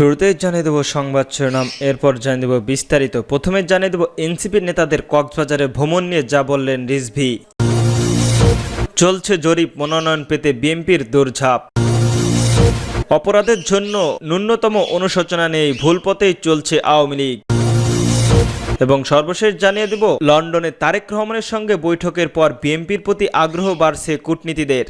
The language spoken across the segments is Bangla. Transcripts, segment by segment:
শুরুতেই জানিয়ে দেবো সংবাদ শিরোনাম, এরপর জানিয়ে দেবো বিস্তারিত। প্রথমে জানিয়ে দেবো এনসিপির নেতাদের কক্সবাজারে ভ্রমণ নিয়ে যা বললেন রিজভি। চলছে জরিপ, মনোনয়ন পেতে বিএনপির দৌড়ঝাঁপ অপরাধের জন্য ন্যূনতম অনুশোচনা নেই, ভুল পথেই চলছে আওয়ামী লীগ। এবং সর্বশেষ জানিয়ে দেব, লন্ডনে তারেক রহমানের সঙ্গে বৈঠকের পর বিএনপির প্রতি আগ্রহ বাড়ছে কূটনীতিদের।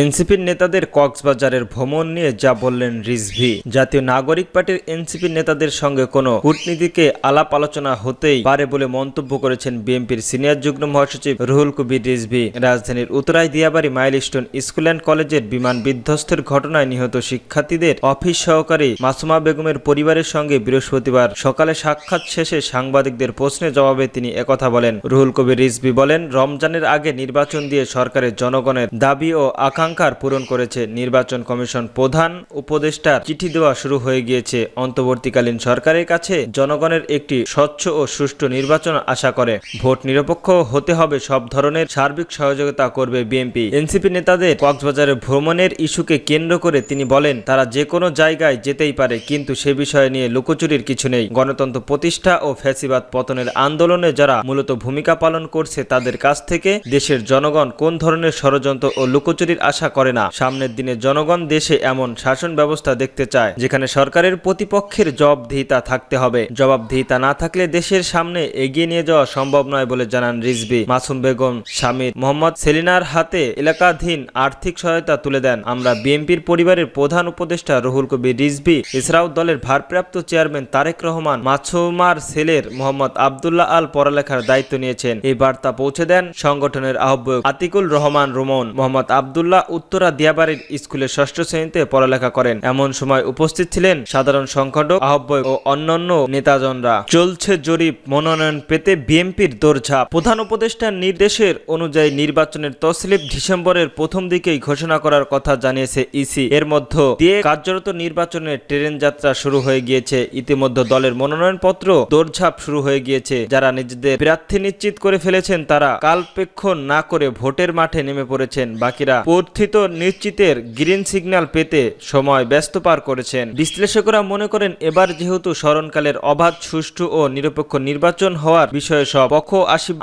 এনসিপির নেতাদের কক্সবাজারের ভ্রমণ নিয়ে যা বললেন রিজভি। জাতীয় নাগরিক পার্টির এনসিপির নেতাদের সঙ্গে কোনো কূটনীতিকে আলাপ আলোচনা হতেই পারে বলে মন্তব্য করেছেন বিএনপির সিনিয়র যুগ্ম মহাসচিব রুহুল কবির রিজভি। রাজধানীর উত্তরায় দিয়াবাড়ি মাইলস্টোন স্কুল অ্যান্ড কলেজের বিমান বিধ্বস্তের ঘটনায় নিহত শিক্ষার্থীদের অফিস সহকারী মাসুমা বেগমের পরিবারের সঙ্গে বৃহস্পতিবার সকালে সাক্ষাৎ শেষে সাংবাদিকদের প্রশ্নের জবাবে তিনি একথা বলেন। রুহুল কবির রিজভি বলেন, রমজানের আগে নির্বাচন দিয়ে সরকারের জনগণের দাবি ও আকাঙ্ক্ষার পূরণ করেছে নির্বাচন কমিশন প্রধান উপদেষ্টার চিঠি দেওয়া শুরু হয়ে গিয়েছে। অন্তর্বর্তীকালীন সরকারের কাছে জনগণের একটি স্বচ্ছ ও সুষ্ঠু নির্বাচন আশা করে। ভোট নিরপেক্ষ হতে হবে সব ধরনের সার্বিক সহযোগিতা করবে বিএনপি। এনসিপি নেতাদের কক্সবাজারে ভ্রমণের ইস্যুকে কেন্দ্র করে তিনি বলেন, তারা যে কোনো জায়গায় যেতেই পারে, কিন্তু সে বিষয়ে নিয়ে লুকোচুরির কিছু নেই। গণতন্ত্র প্রতিষ্ঠা ও ফ্যাসিবাদ পতনের আন্দোলনে যারা মূলত ভূমিকা পালন করছে, তাদের কাছ থেকে দেশের জনগণ কোন ধরনের ষড়যন্ত্র ও লুকোচুরির আশা করে না। সামনের দিনে জনগণ দেশে এমন শাসন ব্যবস্থা দেখতে চায়, যেখানে সরকারের প্রতিপক্ষের জবাবদিহিতা থাকতে হবে। জবাবদিহিতা না থাকলে দেশের সামনে এগিয়ে নিয়ে যাওয়া সম্ভব নয় বলে জানান রিজবি মাসুম বেগম স্বামীর মোহাম্মদ সেলিনার হাতে এলাকাধীন আর্থিক সহায়তা তুলে দেন। আমরা বিএনপির পরিবারের প্রধান উপদেষ্টা রুহুল কবির রিজবি ইসরাউ দলের ভারপ্রাপ্ত চেয়ারম্যান তারেক রহমান, মাসুমার ছেলের মোহাম্মদ আবদুল্লাহ আল পড়ালেখার দায়িত্ব নিয়েছেন। এই বার্তা পৌঁছে দেন সংগঠনের আহ্বায়ক আতিকুল রহমান রোমন। মোহাম্মদ আবদুল্লাহ উত্তরা দিয়াবাড়ির স্কুলের ষষ্ঠ শ্রেণীতে পড়ালেখা করেন। এমন সময় উপস্থিত ছিলেন সাধারণ সংগঠক, আহ্বায়ক ও অন্যান্য নেতাজনরা। চলছে জরিপ, মনোনয়ন পেতে বিএনপির দৌড়ঝাঁপ প্রধান উপদেষ্টার নির্দেশের অনুযায়ী নির্বাচনের তসলিপ ডিসেম্বরের প্রথম দিকেই ঘোষণা করার কথা জানিয়েছে ইসি। এর মধ্য দিয়ে কার্যরত নির্বাচনের ট্রেন যাত্রা শুরু হয়ে গিয়েছে। ইতিমধ্যে দলের মনোনয়নপত্র দৌড়ঝাঁপ শুরু হয়ে গিয়েছে। যারা নিজেদের প্রার্থী নিশ্চিত করে ফেলেছেন, তারা কালপেক্ষণ না করে ভোটের মাঠে নেমে পড়েছেন। বাকিরা প্রার্থিত নিশ্চিতের গ্রিন সিগন্যাল পেতে সময় ব্যস্ত পার করেছেন। বিশ্লেষকরা মনে করেন এবার যেহেতু স্মরণকালের অবাধ, সুষ্ঠু ও নিরপেক্ষ নির্বাচন হওয়ার বিষয়ে সব পক্ষ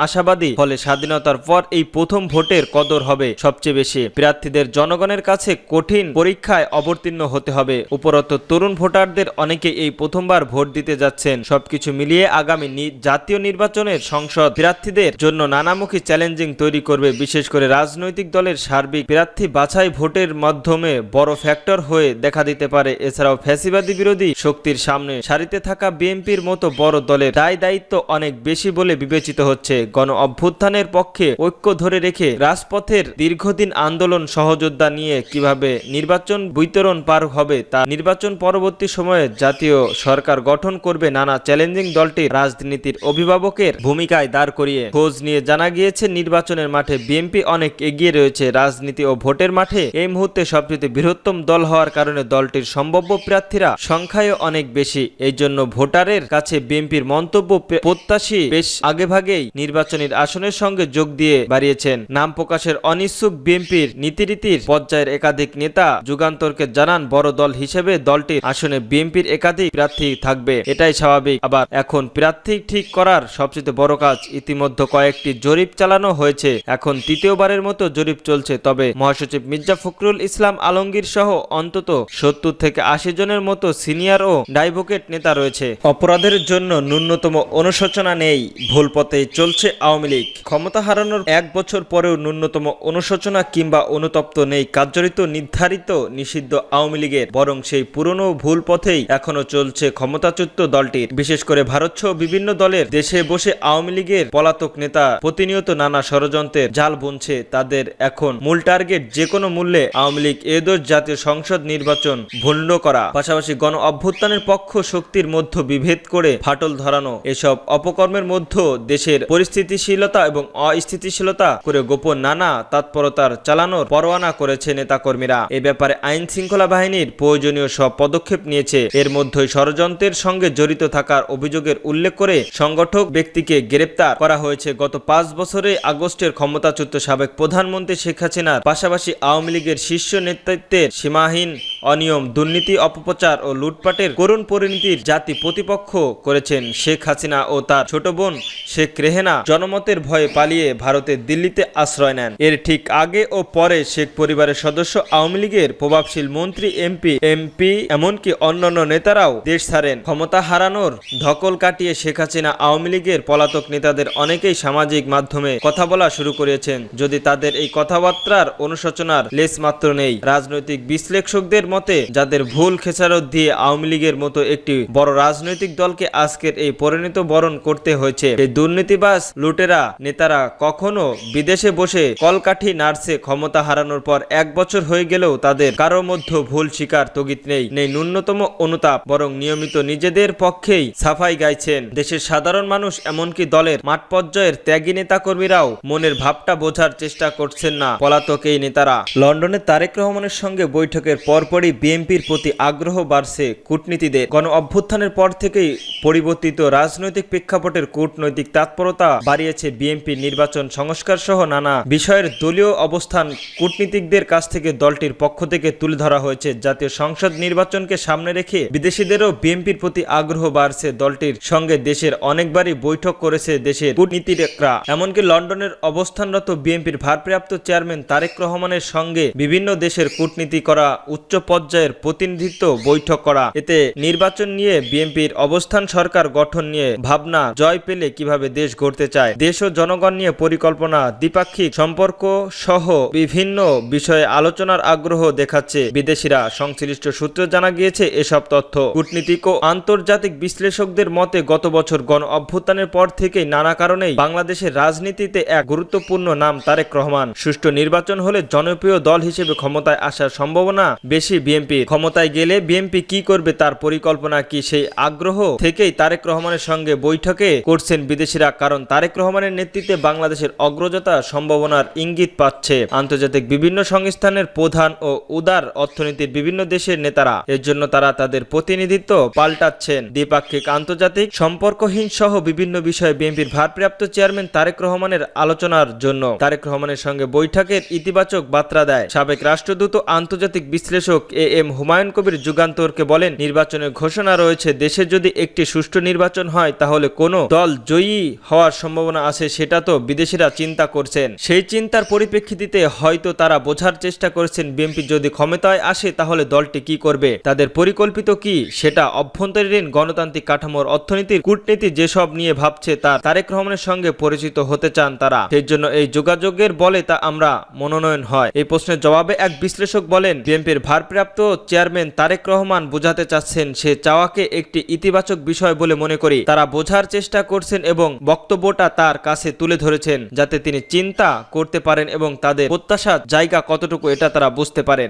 আশাবাদী, ফলে স্বাধীনতার পর এই প্রথম ভোটের কদর হবে সবচেয়ে বেশি। প্রার্থীদের জনগণের কাছে কঠিন পরীক্ষায় অবতীর্ণ হতে হবে। উপরত তরুণ ভোটারদের অনেকে এই প্রথমবার ভোট দিতে যাচ্ছেন। সবকিছু মিলিয়ে আগামী জাতীয় নির্বাচনের সংসদ প্রার্থীদের জন্য নানামুখী চ্যালেঞ্জিং তৈরি করবে। বিশেষ করে রাজনৈতিক দলের সার্বিক প্রার্থী বাছাই ভোটের মাধ্যমে বড় ফ্যাক্টর হয়ে দেখা দিতে পারে। এছাড়াও ফ্যাসিবাদী বিরোধী শক্তির সামনে সারিতে থাকা বিএনপির মতো বড় দলের দায় দায়িত্ব অনেক বেশি বলে বিবেচিত হচ্ছে। গণ অভ্যুত্থানের পক্ষে ঐক্য ধরে রেখে রাজপথের দীর্ঘদিন আন্দোলন সহযোদ্ধা নিয়ে কীভাবে নির্বাচন বৈতরণ পার হবে তা নির্বাচন পরবর্তী সময়ে জাতীয় সরকার গঠন করবে নানা চ্যালেঞ্জিং দলটি রাজনীতির অভিভাবকের ভূমিকায় দাঁড় করিয়ে খোঁজ নিয়ে জানা গিয়েছে, নির্বাচনের মাঠে বিএনপি অনেক এগিয়ে রয়েছে। রাজনীতি ও ভোটের মাঠে এই মুহূর্তে সবচেয়ে বৃহত্তম দল হওয়ার কারণে দলটির সম্ভাব্য প্রার্থীরা সংখ্যায় অনেক বেশি। এই জন্য ভোটারের কাছে বিএনপির মন্তব্য প্রত্যাশী বেশ আগেভাগেই নির্বাচনের আসনের সঙ্গে যোগ দিয়ে বাড়িয়েছেন। নাম প্রকাশের অনিচ্ছুক বিএনপির নীতিরীতির পর্যায়ের একাধিক নেতা যুগান্তরকে জানান, বড় দল হিসেবে দলটির আসনে বিএনপির একাধিক প্রার্থী থাকবে। এটাই স্বাভাবিক। আবার এখন প্রার্থী ঠিক করার সবচেয়ে বড় কাজ ইতিমধ্যে কয়েকটি জরিপ চালানো হয়েছে। এখন তৃতীয়বারের মতো জরিপ চলছে, তবে মহাসচিব মির্জা ফখরুল ইসলাম আলমগীর সহ অন্তত সত্তর থেকে আশি জনের মতো সিনিয়র ও ডাইভোকেট নেতা রয়েছে। অপরাধের জন্য ন্যূনতম অনুশোচনা নেই, ভুল পথে চলছে আওয়ামী লীগ। ক্ষমতা হারানোর এক বছর পরেও ন্যূনতম অনুশোচনা কিংবা অনুতপ্ত নেই কার্যরিত, নির্ধারিত, নিষিদ্ধ আওয়ামী লীগের, বরং সেই পুরনো ভুল পথেই এখনও চলছে ক্ষমতাচ্যুত দলটির। বিশেষ করে ভারত সহ বিভিন্ন দলের দেশে বসে আওয়ামী লীগের পলাতক নেতা প্রতিনিয়ত নানা ষড়যন্ত্রের জাল বুনছে, তাদের এখন মূল টার্গেট যে কোনো মূল্যে আওয়ামী লীগ এদোর জাতীয় সংসদ নির্বাচন ভণ্ড করা, পাশাপাশি গণ অভ্যুত্থানের পক্ষ শক্তির মধ্যে বিভেদ করে ফাটল ধরানো, এসব অপকর্মের মধ্যে দেশের পরিস্থিতিশীলতা এবং অস্থিতিশীলতা করে গোপন নানা তৎপরতার চালানোর পরোয়ানা করেছে নেতাকর্মীরা। এ ব্যাপারে আইন শৃঙ্খলা বাহিনীর প্রয়োজনীয় সব পদক্ষেপ নিয়েছে। এর মধ্যে ষড়যন্ত্রের সঙ্গে জড়িত থাকার অভিযোগের উল্লেখ করে সংগঠক ব্যক্তিকে গ্রেপ্তার করা হয়েছে। গত পাঁচ বছরে আগস্টের ক্ষমতাচ্যুত সাবেক প্রধানমন্ত্রী শেখ হাসিনার পাশাপাশি আওয়ামী লীগের শীর্ষ নেতৃত্বের সীমাহীন অনিয়ম, দুর্নীতি, অপপ্রচার ও লুটপাটের করুণ পরিণতির জাতি প্রতিপক্ষ করেছেন শেখ হাসিনা ও তার ছোট বোন শেখ রেহেনা। জনমতের ভয়ে পালিয়ে ভারতের দিল্লিতে আশ্রয় নেন। এর ঠিক আগে ও পরে শেখ পরিবারের সদস্য, আওয়ামী লীগের প্রভাবশীল মন্ত্রী, এমপি এমপি, এমনকি অন্যান্য নেতারাও দেশ ছাড়েন। ক্ষমতা হারানোর ধকল কাটিয়ে শেখ হাসিনা আওয়ামী লীগের পলাতক নেতাদের অনেকেই সামাজিক মাধ্যমে কথা বলা শুরু করেছেন। যদি তাদের এই কথাবার্তার অনুশোচনার লেশ মাত্র নেই, রাজনৈতিক বিশ্লেষকদের মতে, যাদের ভুল খেসারত দিয়ে আওয়ামী লীগের মতো একটি বড় রাজনৈতিক দলকে আজকের এই পরিণত বরণ করতে হয়েছে এই দুর্নীতিবাজ লুটেরা, নেতারা কখনো বিদেশে বসে কলকাঠি নার্সে ক্ষমতা হারানোর পর এক বছর হয়ে গেলেও তাদের কারোর মধ্যে ভুল স্বীকার তগিত নেই। নেই ন্যূনতম অনুতাপ, বরং নিয়মিত নিজেদের পক্ষেই সাফাই গাইছেন। দেশের সাধারণ মানুষ এমনকি দলের মাঠ পর্যায়ের ত্যাগী নেতাকর্মীরাও মনের ভাবটা বোঝার চেষ্টা করছেন না। পলাতক এই নেতারা। লন্ডনে তারেক রহমানের সঙ্গে বৈঠকের পরপরই বিএনপির প্রতি আগ্রহ বাড়ছে কূটনীতিদের। গণ অভ্যুত্থানের পর থেকেই পরিবর্তিত রাজনৈতিক প্রেক্ষাপটের কূটনৈতিক তৎপরতা বাড়িয়েছে বিএনপি নির্বাচন সংস্কার সহ নানা বিষয়ের দলীয় অবস্থান কূটনীতিকদের কাছ থেকে দলটির পক্ষ থেকে তুলে ধরা হয়েছে। জাতীয় সংসদ নির্বাচনকে সামনে রেখে বিদেশিদেরও বিএনপির প্রতি আগ্রহ বাড়ছে। দলটির সঙ্গে দেশের অনেকবারই বৈঠক করেছে দেশের কূটনীতিকরা। এমনকি লন্ডনের অবস্থানরত বিএনপির ভারপ্রাপ্ত চেয়ারম্যান তারেক রহমানের সঙ্গে বিভিন্ন দেশের কূটনীতি করা উচ্চ পর্যায়ের প্রতিনিধিত্ব বৈঠক করা। এতে নির্বাচন নিয়ে বিএনপির অবস্থান, সরকার গঠন নিয়ে ভাবনা জয় পেলে কীভাবে দেশ গড়তে চায়, দেশ ও জনগণ নিয়ে পরিকল্পনা, দ্বিপাক্ষিক সম্পর্ক সহ বিভিন্ন বিষয়ে আলোচনার আগ্রহ দেখাচ্ছে বিদেশিরা। সংশ্লিষ্ট সূত্রে জানা গিয়েছে, এসব তথ্য কূটনীতিক ও আন্তর্জাতিক বিশ্লেষকদের মতে গত বছর গণ অভ্যুত্থানের পর থেকেই নানা কারণেই বাংলাদেশের রাজনীতিতে এক গুরুত্বপূর্ণ নাম তারেক রহমান। সুষ্ঠু নির্বাচন হলে জনপ্রিয় দল হিসেবে ক্ষমতায় আসার সম্ভাবনা বেশি বিএনপি। ক্ষমতায় গেলে বিএনপি কি করবে তার পরিকল্পনা কি সেই আগ্রহ থেকেই তারেক রহমানের সঙ্গে বৈঠকে করছেন বিদেশিরা, কারণ তারেক রহমানের নেতৃত্বে বাংলাদেশের অগ্রজতা সম্ভাবনার ইঙ্গিত পাচ্ছে। আন্তর্জাতিক বিভিন্ন সংস্থানের প্রধান ও উদার অর্থনীতির বিভিন্ন দেশের নেতারা, এর জন্য তারা তাদের প্রতিনিধিত্ব পাল্টাচ্ছেন। দ্বিপাক্ষিক আন্তর্জাতিক সম্পর্কহীন সহ বিভিন্ন বিষয়ে বিএনপির ভারপ্রাপ্ত চেয়ারম্যান তারেক রহমানের আলোচনার জন্য। তারেক রহমানের সঙ্গে বৈঠকের ইতিবাচক বার্তা দেয় সাবেক রাষ্ট্রদূত আন্তর্জাতিক বিশ্লেষক এ এম হুমায়ুন কবির যুগান্তরকে বলেন, নির্বাচনের ঘোষণা রয়েছে, দেশে যদি একটি সুষ্ঠু নির্বাচন হয়, তাহলে কোনো দল জয়ী হওয়ার সম্ভাবনা আছে, সেটা তো বিদেশিরা চিন্তা করছেন। সেই চিন্তার পরিপ্রেক্ষিতে হয়তো তারা বোঝার চেষ্টা করছেন, বিএনপি যদি ক্ষমতায় আসে, তাহলে দলটি কি করবে? তাদের পরিকল্পিত কি? সেটা অভ্যন্তরীণ গণতান্ত্রিক কাঠামোর অর্থনীতির কূটনীতি যেসব নিয়ে ভাবছে, তার তারেক রহমানের সঙ্গে পরিচিত হতে চান তারা। সেই জন্য এই যোগাযোগের বলে তা আমরা মনোনয়ন হয়। এই প্রশ্নের জবাবে এক বিশ্লেষক বলেন, বিএনপির ভারপ্রাপ্ত চেয়ারম্যান তারেক রহমান বোঝাতে চাচ্ছেন, সে চাওয়াকে একটি ইতিবাচক বিষয় বলে মনে করি। তারা বোঝার চেষ্টা করছেন এবং বক্তব্যটা তার কাছে তুলে ধরেছেন, যাতে তিনি চিন্তা করতে পারেন এবং তাদের প্রত্যাশার জায়গা কতটুকু এটা তারা বুঝতে পারেন।